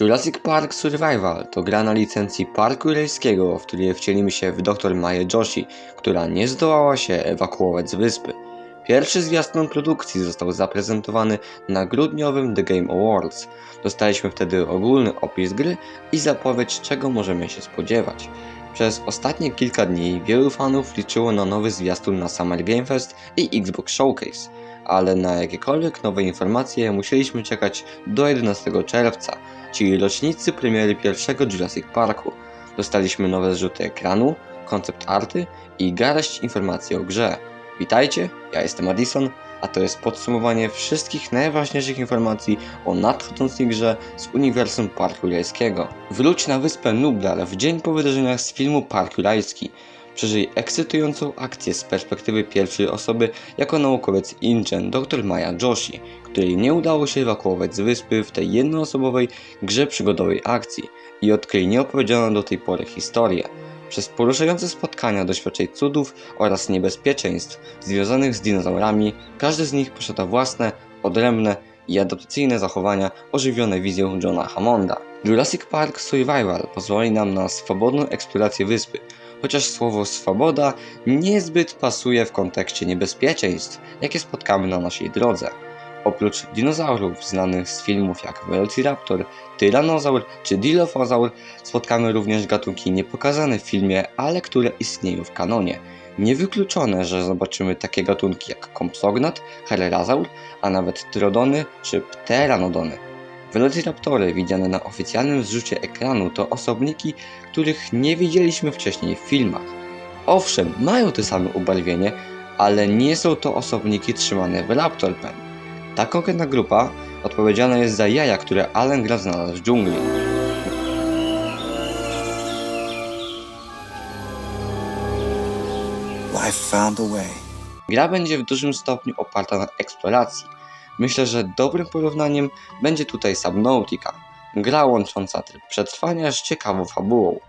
Jurassic Park Survival to gra na licencji Parku Rejskiego, w której wcielimy się w dr Maję Joshi, która nie zdołała się ewakuować z wyspy. Pierwszy zwiastun produkcji został zaprezentowany na grudniowym The Game Awards. Dostaliśmy wtedy ogólny opis gry i zapowiedź czego możemy się spodziewać. Przez ostatnie kilka dni wielu fanów liczyło na nowy zwiastun na Summer Game Fest i Xbox Showcase, ale na jakiekolwiek nowe informacje musieliśmy czekać do 11 czerwca, czyli rocznicy premiery pierwszego Jurassic Parku. Dostaliśmy nowe zrzuty ekranu, koncept arty i garść informacji o grze. Witajcie, ja jestem Addison, a to jest podsumowanie wszystkich najważniejszych informacji o nadchodzącej grze z uniwersum Parku Jurajskiego. Wróć na wyspę Nublar w dzień po wydarzeniach z filmu Park Jurajski. Przeżyj ekscytującą akcję z perspektywy pierwszej osoby jako naukowiec InGen dr Maya Joshi, której nie udało się ewakuować z wyspy w tej jednoosobowej grze przygodowej akcji i odkryj nieopowiedzianą do tej pory historię. Przez poruszające spotkania doświadczaj cudów oraz niebezpieczeństw związanych z dinozaurami, każdy z nich posiada własne, odrębne i adaptacyjne zachowania ożywione wizją Johna Hammonda. Jurassic Park Survival pozwoli nam na swobodną eksplorację wyspy, chociaż słowo swoboda niezbyt pasuje w kontekście niebezpieczeństw, jakie spotkamy na naszej drodze. Oprócz dinozaurów znanych z filmów jak Velociraptor, Tyrannosaur czy Dilophosaur, spotkamy również gatunki niepokazane w filmie, ale które istnieją w kanonie. Niewykluczone, że zobaczymy takie gatunki jak Compsognat, Hererasaur, a nawet Trodony czy Pteranodony. Velociraptory widziane na oficjalnym zrzucie ekranu to osobniki, których nie widzieliśmy wcześniej w filmach. Owszem, mają te same ubarwienie, ale nie są to osobniki trzymane w Raptor Pen. Ta konkretna grupa odpowiedzialna jest za jaja, które Alan Grant znalazł w dżungli. Gra będzie w dużym stopniu oparta na eksploracji. Myślę, że dobrym porównaniem będzie tutaj Subnautica. Gra łącząca tryb przetrwania z ciekawą fabułą.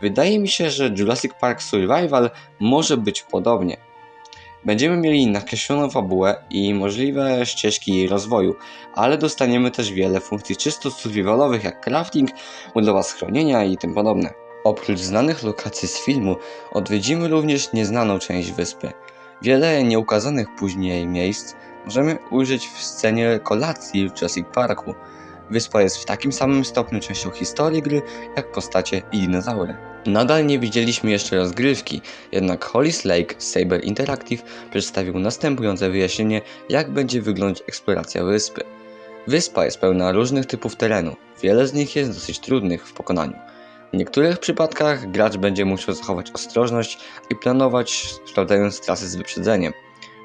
Wydaje mi się, że Jurassic Park Survival może być podobnie. Będziemy mieli nakreśloną fabułę i możliwe ścieżki jej rozwoju, ale dostaniemy też wiele funkcji czysto survivalowych jak crafting, budowa schronienia i tym podobne. Oprócz znanych lokacji z filmu, odwiedzimy również nieznaną część wyspy. Wiele nieukazanych później miejsc możemy ujrzeć w scenie kolacji w Jurassic Parku. Wyspa jest w takim samym stopniu częścią historii gry, jak postacie i dinozaury. Nadal nie widzieliśmy jeszcze rozgrywki, jednak Hollis Lake Saber Interactive przedstawił następujące wyjaśnienie, jak będzie wyglądać eksploracja wyspy. Wyspa jest pełna różnych typów terenu, wiele z nich jest dosyć trudnych w pokonaniu. W niektórych przypadkach gracz będzie musiał zachować ostrożność i planować, sprawdzając trasy z wyprzedzeniem.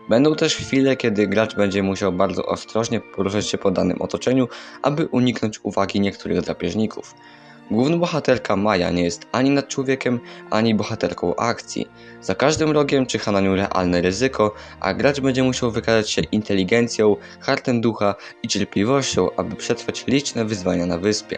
Będą też chwile, kiedy gracz będzie musiał bardzo ostrożnie poruszać się po danym otoczeniu, aby uniknąć uwagi niektórych drapieżników. Główna bohaterka Maja nie jest ani nad człowiekiem, ani bohaterką akcji. Za każdym rogiem czyha na nią realne ryzyko, a gracz będzie musiał wykazać się inteligencją, hartem ducha i cierpliwością, aby przetrwać liczne wyzwania na wyspie.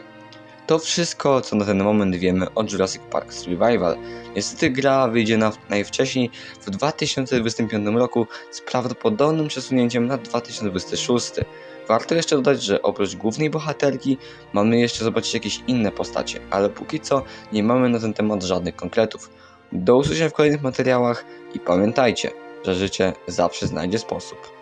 To wszystko, co na ten moment wiemy o Jurassic Park Survival. Niestety gra wyjdzie na najwcześniej w 2025 roku z prawdopodobnym przesunięciem na 2026. Warto jeszcze dodać, że oprócz głównej bohaterki mamy jeszcze zobaczyć jakieś inne postacie, ale póki co nie mamy na ten temat żadnych konkretów. Do usłyszenia w kolejnych materiałach i pamiętajcie, że życie zawsze znajdzie sposób.